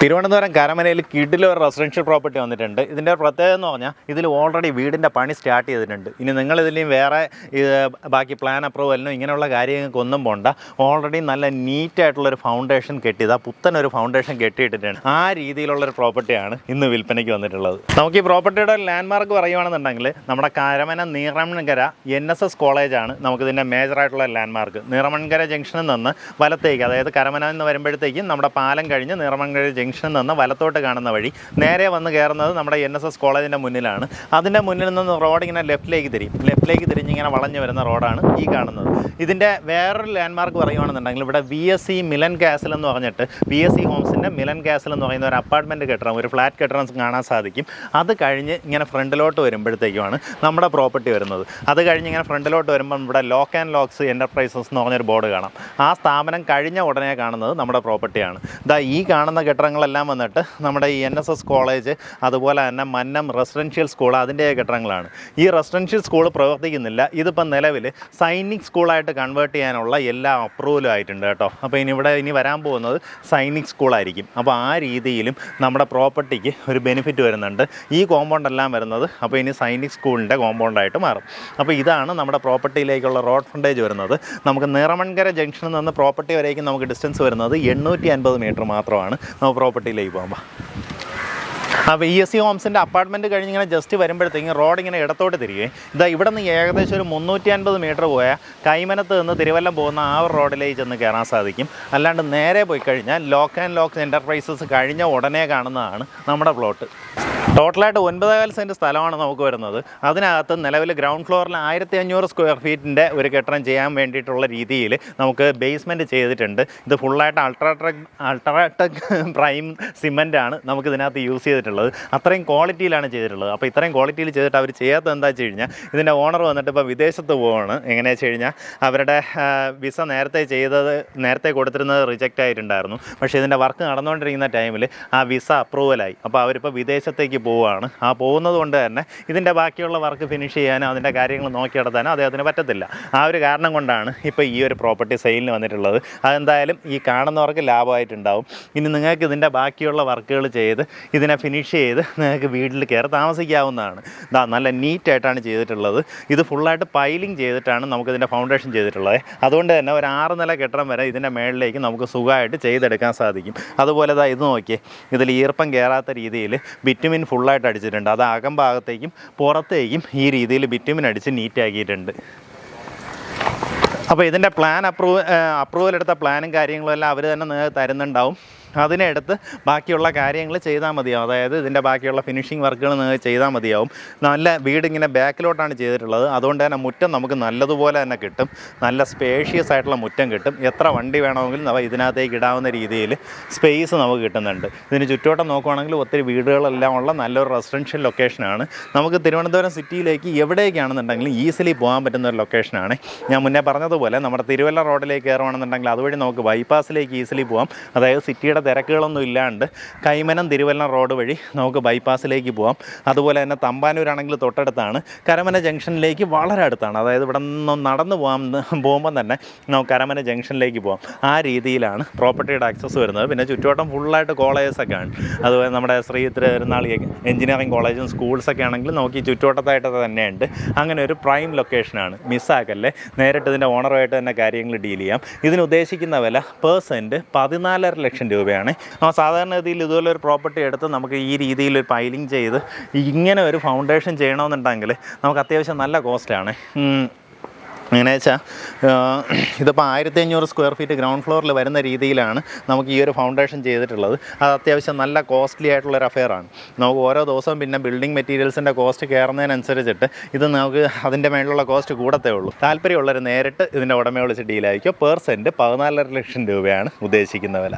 തിരുവനന്തപുരം കരമനയിൽ കിഡിൽ ഒരു residential property വന്നിട്ടുണ്ട്. ഇതിന്റെ പ്രത്യേകത എന്ന് പറഞ്ഞാൽ ഇതിൽ ഓൾറെഡി വീടിന്റെ പണി സ്റ്റാർട്ട് ചെയ്തിട്ടുണ്ട്. ഇനി നിങ്ങൾ ഇതിലെയും വേറെ ബാക്കി പ്ലാൻ അപ്രൂവലിനോ ഇങ്ങനെയുള്ള കാര്യങ്ങൾക്ക് ഒന്നും പോണ്ട. ഓൾറെഡി നല്ല നീറ്റായിട്ടുള്ളൊരു ഫൗണ്ടേഷൻ കെട്ടിയത്. പുത്തൻ ഒരു ഫൗണ്ടേഷൻ കെട്ടിയിട്ടിട്ടുണ്ട്. ആ രീതിയിലുള്ളൊരു പ്രോപ്പർട്ടിയാണ് ഇന്ന് വിൽപ്പനയ്ക്ക് വന്നിട്ടുള്ളത്. നമുക്ക് ഈ പ്രോപ്പർട്ടിയുടെ ലാൻഡ്മാർക്ക് പറയുകയാണെന്നുണ്ടെങ്കിൽ നമ്മുടെ Karamana Neeramankara N S S കോളേജാണ് നമുക്കിതിന്റെ മേജറായിട്ടുള്ള ലാൻഡ്മാർക്ക് നീറമൺകര ജംഗ്ഷനിൽ നിന്ന് വലത്തേക്ക് അതായത് കരമന എന്ന് വരുമ്പോഴത്തേക്കും നമ്മുടെ പാലം കഴിഞ്ഞ് നീറമൺകര ജംഗ്ഷനിൽ നിന്ന് വലത്തോട്ട് കാണുന്ന വഴി നേരെ വന്ന് കയറുന്നത് നമ്മുടെ എൻ എസ് എസ് കോളേജിന്റെ മുന്നിലാണ്. അതിന്റെ മുന്നിൽ നിന്ന് റോഡ് ഇങ്ങനെ ലെഫ്റ്റിലേക്ക് തിരിയും. ലെഫ്റ്റിലേക്ക് തിരിഞ്ഞിങ്ങനെ വളഞ്ഞു വരുന്ന റോഡാണ് ഈ കാണുന്നത്. ഇതിന്റെ വേറൊരു ലാൻഡ്മാർക്ക് പറയുകയാണെന്നുണ്ടെങ്കിൽ ഇവിടെ V S C Milan castle എന്ന് പറഞ്ഞിട്ട് വി എസ് സി ഹോംസിന്റെ മിലൻ കാസിൽ എന്ന് പറയുന്ന ഒരു അപ്പാർട്ട്മെന്റ് കെട്ടിടം ഒരു ഫ്ലാറ്റ് കെട്ടിടം കാണാൻ സാധിക്കും. അത് കഴിഞ്ഞ് ഇങ്ങനെ ഫ്രണ്ടിലോട്ട് വരുമ്പോഴത്തേക്കുമാണ് നമ്മുടെ പ്രോപ്പർട്ടി വരുന്നത്. അത് കഴിഞ്ഞ് ഇങ്ങനെ ഫ്രണ്ടിലോട്ട് വരുമ്പോൾ ഇവിടെ ലോക്ക് ആൻഡ് ലോക്സ് എന്റർപ്രൈസസ് എന്ന് പറഞ്ഞൊരു ബോർഡ് കാണാം. ആ സ്ഥാപനം കഴിഞ്ഞ ഉടനെ കാണുന്നത് നമ്മുടെ പ്രോപ്പർട്ടിയാണ് ഇതാ ഈ കാണുന്ന കെട്ടിടങ്ങളെല്ലാം വന്നിട്ട് നമ്മുടെ ഈ എൻ എസ് എസ് കോളേജ് അതുപോലെ തന്നെ മന്നം റെസിഡൻഷ്യൽ സ്കൂൾ അതിന്റെയൊക്കെ കെട്ടിടങ്ങളാണ്. ഈ റെസിഡൻഷ്യൽ സ്കൂൾ പ്രവർത്തിക്കുന്നില്ല. ഇതിപ്പം നിലവിൽ സൈനിക് സ്കൂളായിട്ട് കൺവേർട്ട് ചെയ്യാനുള്ള എല്ലാ അപ്രൂവലും ആയിട്ടുണ്ട് കേട്ടോ. അപ്പോൾ ഇനി ഇവിടെ ഇനി വരാൻ പോകുന്നത് സൈനിക് സ്കൂളായിരിക്കും അപ്പോൾ ആ രീതിയിലും നമ്മുടെ പ്രോപ്പർട്ടിക്ക് ഒരു ബെനിഫിറ്റ് വരുന്നുണ്ട്. ഈ കോമ്പൗണ്ട് എല്ലാം വരുന്നത് അപ്പോൾ ഇനി സൈനിക് സ്കൂളിന്റെ കോമ്പൗണ്ടായിട്ട് മാറും. അപ്പോൾ ഇതാണ് നമ്മുടെ പ്രോപ്പർട്ടിയിലേക്കുള്ള റോഡ് ഫ്രണ്ടേജ് വരുന്നത്. നമുക്ക് നിറമൺകര ജംഗ്ഷനിൽ നിന്ന് പ്രോപ്പർട്ടി വരേക്കും നമുക്ക് ഡിസ്റ്റൻസ് വരുന്നത് എണ്ണൂറ്റി അൻപത് മീറ്റർ മാത്രമാണ്. നമുക്ക് പ്രോപ്പർട്ടിയിലേക്ക് പോകുമ്പോൾ ആ വി. എസ് സി ഹോംസിന്റെ അപ്പാർട്ട്മെന്റ് കഴിഞ്ഞ് ഇങ്ങനെ ജസ്റ്റ് വരുമ്പോഴത്തേക്കും റോഡ് ഇങ്ങനെ ഇടത്തോട്ട് തിരികെ. ഇതാ ഇവിടെ നിന്ന് ഏകദേശം ഒരു മുന്നൂറ്റി അൻപത് മീറ്റർ പോയാൽ കൈമനത്ത് നിന്ന് തിരുവല്ലം പോകുന്ന ആ ഒരു റോഡിലേക്ക് ചെന്ന് കയറാൻ സാധിക്കും. അല്ലാണ്ട് നേരെ പോയി കഴിഞ്ഞാൽ ലോക്ക് ആൻഡ് ലോക്ക് എന്റർപ്രൈസസ് കഴിഞ്ഞ ഉടനെ കാണുന്നതാണ് നമ്മുടെ പ്ലോട്ട് ടോട്ടലായിട്ട് ഒൻപതേകാൽ സെന്റ് സ്ഥലമാണ് നമുക്ക് വരുന്നത്. അതിനകത്ത് നിലവിൽ ഗ്രൗണ്ട് ഫ്ലോറിൽ ആയിരത്തി അഞ്ഞൂറ് സ്ക്വയർ ഫീറ്റിന്റെ ഒരു കെട്ടിടം ചെയ്യാൻ വേണ്ടിയിട്ടുള്ള രീതിയിൽ നമുക്ക് ബേസ്മെന്റ് ചെയ്തിട്ടുണ്ട്. ഇത് ഫുള്ളായിട്ട് അൾട്രാടെക് അൾട്രാടെക് പ്രൈം സിമന്റാണ് നമുക്ക് ഇതിനകത്ത് യൂസ് ചെയ്തിട്ടുള്ളത്. അത്രയും ക്വാളിറ്റിയിലാണ് ചെയ്തിട്ടുള്ളത്. അപ്പോൾ ഇത്രയും ക്വാളിറ്റിയിൽ ചെയ്തിട്ട് അവർ ചെയ്യാത്തത് എന്താ വെച്ച് കഴിഞ്ഞാൽ ഇതിന്റെ ഓണർ വന്നിട്ട് ഇപ്പോൾ വിദേശത്ത് പോവാണ്. എങ്ങനെയാണെന്ന് വെച്ച് കഴിഞ്ഞാൽ അവരുടെ വിസ നേരത്തെ ചെയ്തത് നേരത്തെ കൊടുത്തിരുന്നത് റിജക്റ്റ് ആയിട്ടുണ്ടായിരുന്നു. പക്ഷേ ഇതിന്റെ വർക്ക് നടന്നുകൊണ്ടിരിക്കുന്ന ടൈമിൽ ആ വിസ അപ്രൂവലായി അപ്പോൾ അവരിപ്പോൾ വിദേശത്തേക്ക് പോവുകയാണ് ആ പോകുന്നത് കൊണ്ട് തന്നെ ഇതിന്റെ ബാക്കിയുള്ള വർക്ക് ഫിനിഷ് ചെയ്യാനോ അതിന്റെ കാര്യങ്ങൾ നോക്കി നടത്താനോ അദ്ദേഹത്തിന് പറ്റത്തില്ല. ആ ഒരു കാരണം കൊണ്ടാണ് ഇപ്പോൾ ഈ ഒരു പ്രോപ്പർട്ടി സെയിലിന് വന്നിട്ടുള്ളത്. അതെന്തായാലും ഈ കാണുന്നവർക്ക് ലാഭമായിട്ടുണ്ടാവും. ഇനി നിങ്ങൾക്ക് ഇതിന്റെ ബാക്കിയുള്ള വർക്കുകൾ ചെയ്ത് ഇതിനെ ഫിനിഷ് ചെയ്ത് നിങ്ങൾക്ക് വീട്ടിൽ കയറി താമസിക്കാവുന്നതാണ്. ഇതാ നല്ല നീറ്റായിട്ടാണ് ചെയ്തിട്ടുള്ളത്. ഇത് ഫുള്ളായിട്ട് പൈലിംഗ് ചെയ്തിട്ടാണ് നമുക്കിതിന്റെ ഫൗണ്ടേഷൻ ചെയ്തിട്ടുള്ളത്. അതുകൊണ്ട് തന്നെ ഒരു ആറ് നില കെട്ടിടം വരെ ഇതിന്റെ മേളിലേക്ക് നമുക്ക് സുഖമായിട്ട് ചെയ്തെടുക്കാൻ സാധിക്കും. അതുപോലെ ഇത് നോക്കിയേ. ഇതിൽ ഈർപ്പം കയറാത്ത രീതിയിൽ ബിറ്റുമിൻ ഫുള്ളായിട്ട് അടിച്ചിട്ടുണ്ട്. അത് അകം ഭാഗത്തേക്കും പുറത്തേക്കും ഈ രീതിയിൽ ബിറ്റുമിൻ അടിച്ച് നീറ്റാക്കിയിട്ടുണ്ട് അപ്പോൾ ഇതിന്റെ പ്ലാൻ അപ്രൂവ് അപ്രൂവൽ എടുത്ത പ്ലാനും കാര്യങ്ങളും എല്ലാം അവർ തന്നെ തരുന്നുണ്ടാവും. അതിനെടുത്ത് ബാക്കിയുള്ള കാര്യങ്ങൾ ചെയ്താൽ മതിയാവും. അതായത് ഇതിന്റെ ബാക്കിയുള്ള ഫിനിഷിംഗ് വർക്കുകൾ നിങ്ങൾ ചെയ്താൽ മതിയാവും. നല്ല വീട് ഇങ്ങനെ ബാക്കിലോട്ടാണ് ചെയ്തിട്ടുള്ളത്. അതുകൊണ്ട് തന്നെ മുറ്റം നമുക്ക് നല്ലതുപോലെ തന്നെ കിട്ടും. നല്ല സ്പേഷ്യസ് ആയിട്ടുള്ള മുറ്റം കിട്ടും. എത്ര വണ്ടി വേണമെങ്കിലും അവ ഇതിനകത്തേക്ക് ഇടാവുന്ന രീതിയിൽ സ്പേസ് നമുക്ക് കിട്ടുന്നുണ്ട്. ഇതിന് ചുറ്റോട്ടം നോക്കുവാണെങ്കിൽ ഒത്തിരി വീടുകളെല്ലാം ഉള്ള നല്ലൊരു റെസിഡൻഷ്യൽ ലൊക്കേഷനാണ് നമുക്ക് തിരുവനന്തപുരം സിറ്റിയിലേക്ക് എവിടേക്കാണെന്നുണ്ടെങ്കിലും ഈസിലി പോകാൻ പറ്റുന്ന ഒരു ലൊക്കേഷനാണ് ഞാൻ മുന്നേ പറഞ്ഞതുപോലെ നമ്മുടെ തിരുവല്ല റോഡിലേക്ക് കയറുവാണെന്നുണ്ടെങ്കിൽ അതുവഴി നമുക്ക് ബൈപ്പാസിലേക്ക് ഈസിലി പോകാം. അതായത് സിറ്റിയുടെ തിരക്കുകളൊന്നും ഇല്ലാണ്ട് കൈമനം തിരുവല്ലം റോഡ് വഴി നമുക്ക് ബൈപ്പാസിലേക്ക് പോകാം അതുപോലെ തന്നെ തമ്പാനൂരാണെങ്കിൽ തൊട്ടടുത്താണ്. കരമന ജംഗ്ഷനിലേക്ക് വളരെ അടുത്താണ്. അതായത് ഇവിടെ നിന്ന് നടന്നു പോകാം പോകുമ്പം തന്നെ നമുക്ക് കരമന ജംഗ്ഷനിലേക്ക് പോകാം ആ രീതിയിലാണ് പ്രോപ്പർട്ടിയുടെ ആക്സസ് വരുന്നത്. പിന്നെ ചുറ്റുവട്ടം ഫുള്ളായിട്ട് കോളേജസൊക്കെ ആണ്. അതുപോലെ നമ്മുടെ ശ്രീ തിരുനാൾ എഞ്ചിനീയറിംഗ് കോളേജും സ്കൂൾസൊക്കെ ആണെങ്കിൽ നമുക്ക് ഈ ചുറ്റുവട്ടത്തായിട്ട് തന്നെയുണ്ട്. അങ്ങനെ ഒരു പ്രൈം ലൊക്കേഷനാണ് മിസ്സാക്കല്ലേ? നേരിട്ട് ഇതിന്റെ ഓണറുമായിട്ട് തന്നെ കാര്യങ്ങൾ ഡീൽ ചെയ്യാം. ഇതിന് ഉദ്ദേശിക്കുന്ന വില പേഴ്സന്റ് സെന്റ് പതിനാലര ലക്ഷം രൂപയാണ്. ആ സാധാരണഗതിയിൽ ഇതുപോലെ ഒരു പ്രോപ്പർട്ടി എടുത്ത് നമുക്ക് ഈ രീതിയിൽ ഒരു പൈലിംഗ് ചെയ്ത് ഇങ്ങനെ ഒരു ഫൗണ്ടേഷൻ ചെയ്യണമെന്നുണ്ടെങ്കിൽ നമുക്ക് അത്യാവശ്യം നല്ല കോസ്റ്റാണ് എങ്ങനെ വെച്ചാൽ ഇതിപ്പോൾ ആയിരത്തി അഞ്ഞൂറ് സ്ക്വയർ ഫീറ്റ് ഗ്രൗണ്ട് ഫ്ലോറിൽ വരുന്ന രീതിയിലാണ് നമുക്ക് ഈ ഒരു ഫൗണ്ടേഷൻ ചെയ്തിട്ടുള്ളത്. അത് അത്യാവശ്യം നല്ല കോസ്റ്റ്ലി ആയിട്ടുള്ള ആയിട്ടുള്ളൊരു അഫെയറാണ് നമുക്ക് ഓരോ ദിവസവും പിന്നെ ബിൽഡിംഗ് മെറ്റീരിയൽസിന്റെ കോസ്റ്റ് കയറുന്നതിനനുസരിച്ചിട്ട് ഇത് നമുക്ക് അതിന്റെ മേളിലുള്ള കോസ്റ്റ് കൂടത്തേ ഉള്ളൂ. താല്പര്യമുള്ളവർ നേരിട്ട് ഇതിന്റെ ഉടമ വിളിച്ച് ഡീലായിരിക്കും പെർ സെന്റ് പതിനാലര ലക്ഷം രൂപയാണ് ഉദ്ദേശിക്കുന്ന വില.